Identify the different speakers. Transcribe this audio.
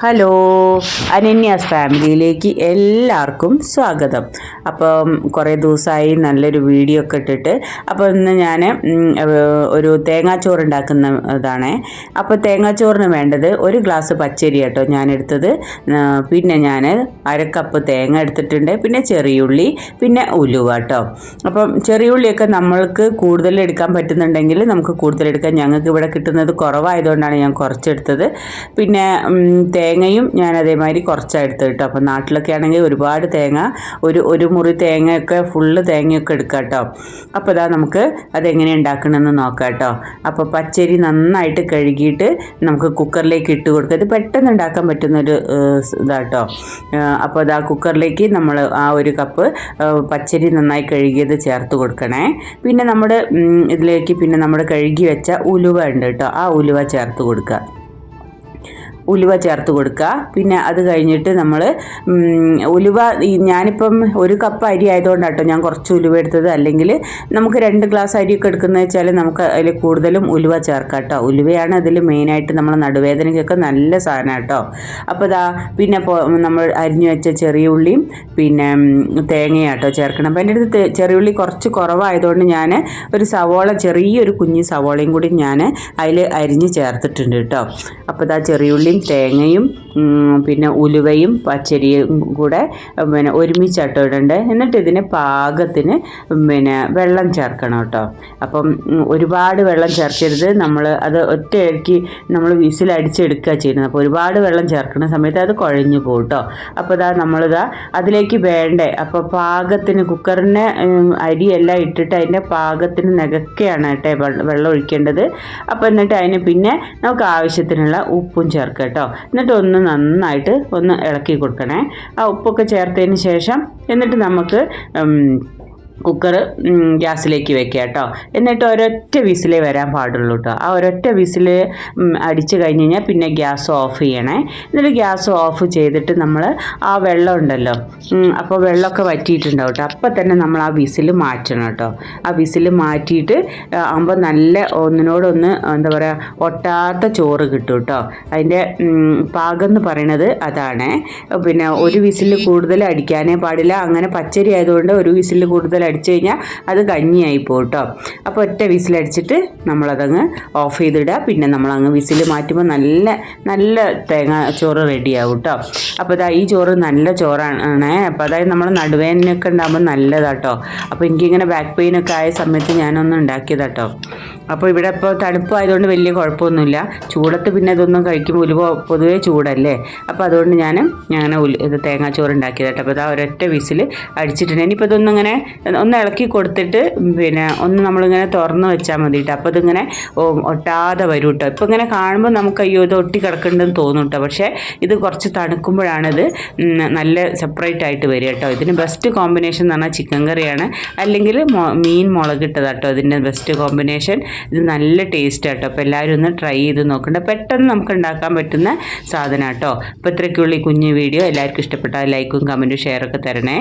Speaker 1: Hello അനന്യാസ് ഫാമിലിയിലേക്ക് എല്ലാവർക്കും സ്വാഗതം. അപ്പം കുറേ ദിവസമായി നല്ലൊരു വീഡിയോ ഒക്കെ ഇട്ടിട്ട് അപ്പോൾ ഇന്ന് ഞാൻ ഒരു തേങ്ങാച്ചോറ് ഉണ്ടാക്കുന്ന ഇതാണേ അപ്പോൾ തേങ്ങാച്ചോറിന് വേണ്ടത് ഒരു ഗ്ലാസ് പച്ചരി കേട്ടോ ഞാനെടുത്തത്. പിന്നെ ഞാൻ അരക്കപ്പ് തേങ്ങ എടുത്തിട്ടുണ്ട്. പിന്നെ ചെറിയുള്ളി പിന്നെ ഉലുവ കേട്ടോ. അപ്പം ചെറിയുള്ളിയൊക്കെ നമ്മൾക്ക് കൂടുതൽ എടുക്കാൻ പറ്റുന്നുണ്ടെങ്കിൽ നമുക്ക് കൂടുതൽ എടുക്കാം. ഞങ്ങൾക്ക് ഇവിടെ കിട്ടുന്നത് കുറവായതുകൊണ്ടാണ് ഞാൻ കുറച്ചെടുത്തത്. പിന്നെ ഉം, തേങ്ങയും ഞാൻ അതേമാതിരി കുറച്ചാണ് എടുത്തത് കേട്ടോ. അപ്പോൾ നാട്ടിലൊക്കെ ആണെങ്കിൽ ഒരുപാട് തേങ്ങ ഒരു ഒരു മുറി തേങ്ങയൊക്കെ ഫുള്ള് തേങ്ങയൊക്കെ എടുക്കുക കേട്ടോ. അപ്പോൾ ഇതാ നമുക്ക് അതെങ്ങനെ ഉണ്ടാക്കണമെന്ന് നോക്കാം കേട്ടോ. അപ്പോൾ പച്ചരി നന്നായിട്ട് കഴുകിയിട്ട് നമുക്ക് കുക്കറിലേക്ക് ഇട്ട് കൊടുക്കുക ഇത് പെട്ടെന്ന് ഉണ്ടാക്കാൻ പറ്റുന്നൊരു ഇതാട്ടോ അപ്പോൾ ഇതാ കുക്കറിലേക്ക് നമ്മൾ ആ ഒരു കപ്പ് പച്ചരി നന്നായി കഴുകിയത് ചേർത്ത് കൊടുക്കണേ. പിന്നെ നമ്മുടെ ഇതിലേക്ക് പിന്നെ നമ്മുടെ കഴുകി വെച്ച ഉലുവ ഉണ്ട് കേട്ടോ. ആ ഉലുവ ചേർത്ത് കൊടുക്കുക. ഉലുവ ചേർത്ത് കൊടുക്കുക. പിന്നെ അത് കഴിഞ്ഞിട്ട് നമ്മൾ ഉലുവ ഞാനിപ്പം ഒരു കപ്പ് അരി ആയതുകൊണ്ടാണ് കേട്ടോ ഞാൻ കുറച്ച് ഉലുവ എടുത്തത്. അല്ലെങ്കിൽ നമുക്ക് രണ്ട് ഗ്ലാസ് അരിയൊക്കെ എടുക്കുന്നത് വെച്ചാൽ നമുക്ക് അതിൽ കൂടുതലും ഉലുവ ചേർക്കാം കേട്ടോ ഉലുവയാണ് അതിൽ മെയിനായിട്ട് നമ്മൾ നടുവേദനയ്ക്കൊക്കെ നല്ല സാധനം കേട്ടോ അപ്പോൾ ഇതാ പിന്നെ നമ്മൾ അരിഞ്ഞു വെച്ച ചെറിയ ഉള്ളിയും പിന്നെ തേങ്ങയും തേങ്ങയാട്ടോ ചേർക്കണം. അപ്പോൾ എന്റെ അടുത്ത് ചെറിയ ഉള്ളി കുറച്ച് കുറവായതുകൊണ്ട് ഞാൻ ഒരു സവോള ചെറിയൊരു കുഞ്ഞ് സവോളയും കൂടി ഞാൻ അതിൽ അരിഞ്ഞ് ചേർത്തിട്ടുണ്ട് കേട്ടോ അപ്പോൾ ഇതാ ചെറിയുള്ളിയും തേങ്ങയും പിന്നെ ഉലുവയും പച്ചരിയും കൂടെ പിന്നെ ഒരുമിച്ചാട്ടോ എന്നിട്ട് ഇതിന് പാകത്തിന് പിന്നെ വെള്ളം ചേർക്കണം കേട്ടോ. അപ്പം ഒരുപാട് വെള്ളം ചേർക്കരുത്. നമ്മൾ അത് ഒറ്റയ്ക്ക് നമ്മൾ വിസിൽ അടിച്ചെടുക്കുക ചെയ്യുന്നത്. അപ്പോൾ ഒരുപാട് വെള്ളം ചേർക്കുന്ന സമയത്ത് അത് കുഴഞ്ഞു പോകും കേട്ടോ. അപ്പോൾ ഇതാ നമ്മളിതാ അതിലേക്ക് വേണ്ടേ. അപ്പോൾ പാകത്തിന് കുക്കറിന് അരിയെല്ലാം ഇട്ടിട്ട് അതിന്റെ പാകത്തിന് നികക്കെയാണ് കേട്ടോ വെള്ളം ഒഴിക്കേണ്ടത്. അപ്പോൾ എന്നിട്ട് അതിന് പിന്നെ നമുക്ക് ആവശ്യത്തിനുള്ള ഉപ്പും ചേർക്കുക കേട്ടോ. എന്നിട്ട് ഒന്ന് നന്നായിട്ട് ഒന്ന് ഇളക്കി കൊടുക്കണേ. ആ ഉപ്പൊക്കെ ചേർത്തതിന് ശേഷം എന്നിട്ട് നമുക്ക് കുക്കർ ഗ്യാസിലേക്ക് വെക്കുക കേട്ടോ. എന്നിട്ട് ഒരൊറ്റ വിസിലേ വരാൻ പാടുള്ളൂ കേട്ടോ. ആ ഒരൊറ്റ വിസിൽ അടിച്ചു കഴിഞ്ഞ് കഴിഞ്ഞാൽ പിന്നെ ഗ്യാസ് ഓഫ് ചെയ്യണേ. എന്നിട്ട് ഗ്യാസ് ഓഫ് ചെയ്തിട്ട് നമ്മൾ ആ വെള്ളം ഉണ്ടല്ലോ അപ്പോൾ വെള്ളമൊക്കെ വറ്റിയിട്ടുണ്ടാവും കേട്ടോ. അപ്പം തന്നെ നമ്മൾ ആ വിസിൽ മാറ്റണം കേട്ടോ. ആ വിസിൽ മാറ്റിയിട്ട് ആകുമ്പോൾ നല്ല ഒന്നിനോടൊന്ന് എന്താ പറയുക ഒട്ടാത്ത ചോറ് കിട്ടും കേട്ടോ. അതിന്റെ പാകം എന്ന് പറയണത് അതാണ്. പിന്നെ ഒരു വിസിൽ കൂടുതൽ അടിക്കാനേ പാടില്ല. അങ്ങനെ പച്ചരി ആയതുകൊണ്ട് ഒരു വിസിൽ കൂടുതൽ അടിച്ചു കഴിഞ്ഞാൽ അത് കഞ്ഞിയായി പോകും കേട്ടോ അപ്പോൾ ഒറ്റ വിസിലടിച്ചിട്ട് നമ്മളതങ്ങ് ഓഫ് ചെയ്തിടുക പിന്നെ നമ്മളങ്ങ് വിസിൽ മാറ്റുമ്പോൾ നല്ല നല്ല തേങ്ങ ചോറ് റെഡിയാവും കേട്ടോ അപ്പോൾ ഇതാ ഈ ചോറ് നല്ല ചോറാണ്. അപ്പോൾ അതായത് നമ്മൾ നടുവേദനയൊക്കെ ഉണ്ടാകുമ്പോൾ നല്ലതാട്ടോ അപ്പോൾ എനിക്കിങ്ങനെ ബാക്ക് പെയിനൊക്കെ ആയ സമയത്ത് ഞാനൊന്ന് ഉണ്ടാക്കിയതാട്ടോ അപ്പോൾ ഇവിടെ ഇപ്പോൾ തണുപ്പായതുകൊണ്ട് വലിയ കുഴപ്പമൊന്നുമില്ല. ചൂടത്ത് പിന്നെ ഇതൊന്നും കഴിക്കുമ്പോൾ ഉലുവ പൊതുവേ ചൂടല്ലേ? അപ്പോൾ അതുകൊണ്ട് ഞാൻ ഉൽ ഇത് തേങ്ങാച്ചോറ് ഉണ്ടാക്കിയതാട്ടോ അപ്പോൾ ഇതാ ഒരൊറ്റ വിസിൽ അടിച്ചിട്ടുണ്ട്. ഇനിയിപ്പോൾ ഇതൊന്നും ഒന്ന് ഇളക്കി കൊടുത്തിട്ട് പിന്നെ ഒന്ന് നമ്മളിങ്ങനെ തുറന്ന് വെച്ചാൽ മതി കേട്ടോ. അപ്പോൾ ഇതിങ്ങനെ ഒട്ടാതെ വരും കേട്ടോ. ഇപ്പോൾ ഇങ്ങനെ കാണുമ്പോൾ നമുക്ക് അയ്യോ ഇത് ഒട്ടി കിടക്കുന്നുണ്ടെന്ന് തോന്നും കേട്ടോ. പക്ഷേ ഇത് കുറച്ച് തണുക്കുമ്പോഴാണിത് നല്ല സെപ്പറേറ്റ് ആയിട്ട് വരിക കേട്ടോ. ഇതിന് ബെസ്റ്റ് കോമ്പിനേഷൻ എന്ന് പറഞ്ഞാൽ ചിക്കൻ കറിയാണ് അല്ലെങ്കിൽ മീൻ മുളകിട്ടതാട്ടോ ഇതിന്റെ ബെസ്റ്റ് കോമ്പിനേഷൻ ഇത് നല്ല ടേസ്റ്റ് ആട്ടോ. അപ്പോൾ എല്ലാവരും ഒന്ന് ട്രൈ ചെയ്ത് നോക്കണ്ട. പെട്ടെന്ന് നമുക്ക് ഉണ്ടാക്കാൻ പറ്റുന്ന സാധനം കേട്ടോ അപ്പോൾ ഇത്രയ്ക്കുള്ള ഈ കുഞ്ഞു വീഡിയോ എല്ലാവർക്കും ഇഷ്ടപ്പെട്ടാൽ ലൈക്കും കമന്റും ഷെയറൊക്കെ തരണേ.